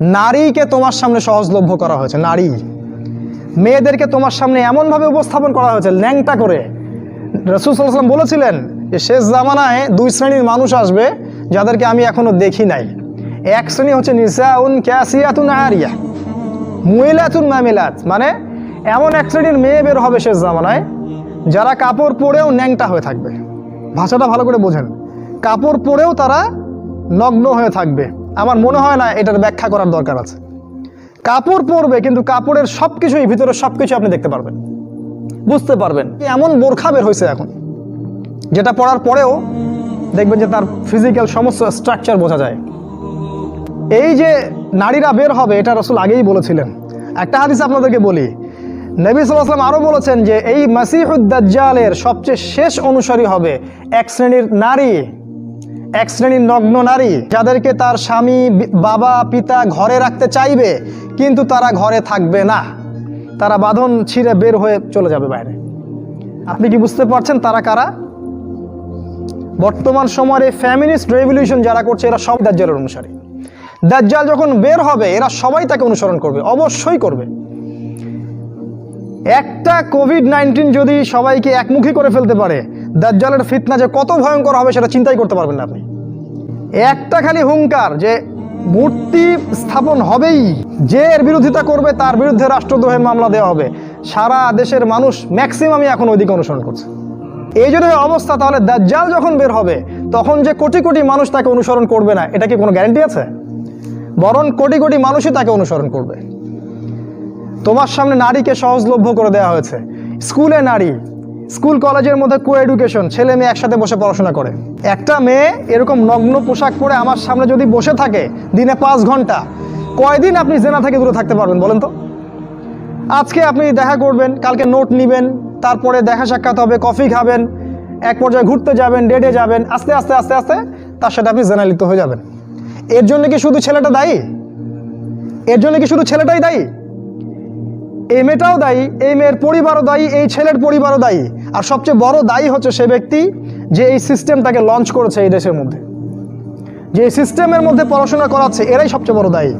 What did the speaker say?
নারীকে তোমার সামনে সহজলভ্য করা হয়েছে, নারী। মেয়েদেরকে তোমার সামনে এমনভাবে উপস্থাপন করা হয়েছে, ল্যাংটা করে। রসুল সাল্লাম বলেছিলেন যে শেষ জামানায় দুই শ্রেণির মানুষ আসবে, যাদেরকে আমি এখনও দেখি নাই। এক শ্রেণি হচ্ছে নিসাউন ক্যাসিয়াতুন আরিয়া, মুইলাতুন মামিলাত। মানে এমন এক শ্রেণির মেয়ে বের হবে শেষ জামানায়, যারা কাপড় পরেও ন্যাংটা হয়ে থাকবে। ভাষাটা ভালো করে বোঝেন। কাপড় পরেও তারা নগ্ন হয়ে থাকবে। আমার মনে হয় না এটার ব্যাখ্যা করার দরকার আছে। কাপড় পরবে, কিন্তু কাপড়ের সব কিছুই ভিতরে সব কিছু আপনি দেখতে পারবেন। বুঝতে পারবেন এমন বোরখা বের হয়েছে এখন, যেটা পরার পরেও দেখবেন যে তার ফিজিক্যাল সমস্ত স্ট্রাকচার বোঝা যায়। এই যে নারীরা বের হবে, এটা রসুল আগেই বলেছিলেন। একটা হাদিস আপনাদেরকে বলি। নবী সাল্লাম আরও বলেছেন যে, এই মাসিহুদ্দাজ্জালের সবচেয়ে শেষ অনুসারী হবে এক শ্রেণির নারী। এক শ্রেণির নগ্ন নারী যাদেরকে তার স্বামী, বাবা, পিতা ঘরে রাখতে চাইবে, কিন্তু তারা ঘরে থাকবে না। তারা বাঁধন ছিঁড়ে বের হয়ে চলে যাবে বাইরে। আপনি কি বুঝতে পারছেন তারা কারা? বর্তমান সময়ের এই ফ্যামিলিস্ট রেভলিউশন যারা করছে, এরা সব দাজ্জালের অনুসারী। দাজ্জাল যখন বের হবে, এরা সবাই তাকে অনুসরণ করবে, অবশ্যই করবে। একটা কোভিড নাইন্টিন যদি সবাইকে একমুখী করে ফেলতে পারে, দাজ্জালের ফিতনা যে কত ভয়ঙ্কর হবে সেটা চিন্তাই করতে পারবেন না আপনি। একটা খালি হুঙ্কার যে মূর্তি স্থাপন হবেই, যে এর বিরোধিতা করবে তার বিরুদ্ধে রাষ্ট্রদ্রোহের মামলা দেওয়া হবে। সারা দেশের মানুষ ম্যাক্সিমামই এখন ওইদিকে অনুসরণ করছে। এই যদি অবস্থা, তাহলে দাজ্জাল যখন বের হবে, তখন যে কোটি কোটি মানুষ তাকে অনুসরণ করবে না, এটা কি কোনো গ্যারান্টি আছে? বরং কোটি কোটি মানুষই তাকে অনুসরণ করবে। তোমার সামনে নারীকে সহজলভ্য করে দেওয়া হয়েছে। স্কুলে নারী, স্কুল কলেজের মধ্যে কো এডুকেশন ছেলে মেয়ে একসাথে বসে পড়াশোনা করে। একটা মেয়ে এরকম নগ্ন পোশাক পরে আমার সামনে যদি বসে থাকে, দিনে পাঁচ ঘণ্টা, কয়দিন আপনি জেনা থেকে দূরে থাকতে পারবেন বলেন তো? আজকে আপনি দেখা করবেন, কালকে নোট নেবেন, তারপরে দেখা সাক্ষাৎ হবে, কফি খাবেন, এক পর্যায়ে ঘুরতে যাবেন, ডেটে যাবেন, আস্তে আস্তে আস্তে আস্তে, তার সাথে আপনি জেনালিত হয়ে যাবেন। এর জন্য কি শুধু ছেলেটা দায়ী? এর জন্য কি শুধু ছেলেটাই দায়ী? এই মেয়েটাও দায়ী এই মেয়ের পরিবারও দায়ী, এই ছেলের পরিবারও দায়ী। আর সবচেয়ে বড় দায়ী হচ্ছে সে ব্যক্তি যে এই সিস্টেম তাকে লঞ্চ করেছে এই দেশের মধ্যে। যে সিস্টেমের মধ্যে পড়াশোনা করাচ্ছে, এরাই সবচেয়ে বড় দায়ী।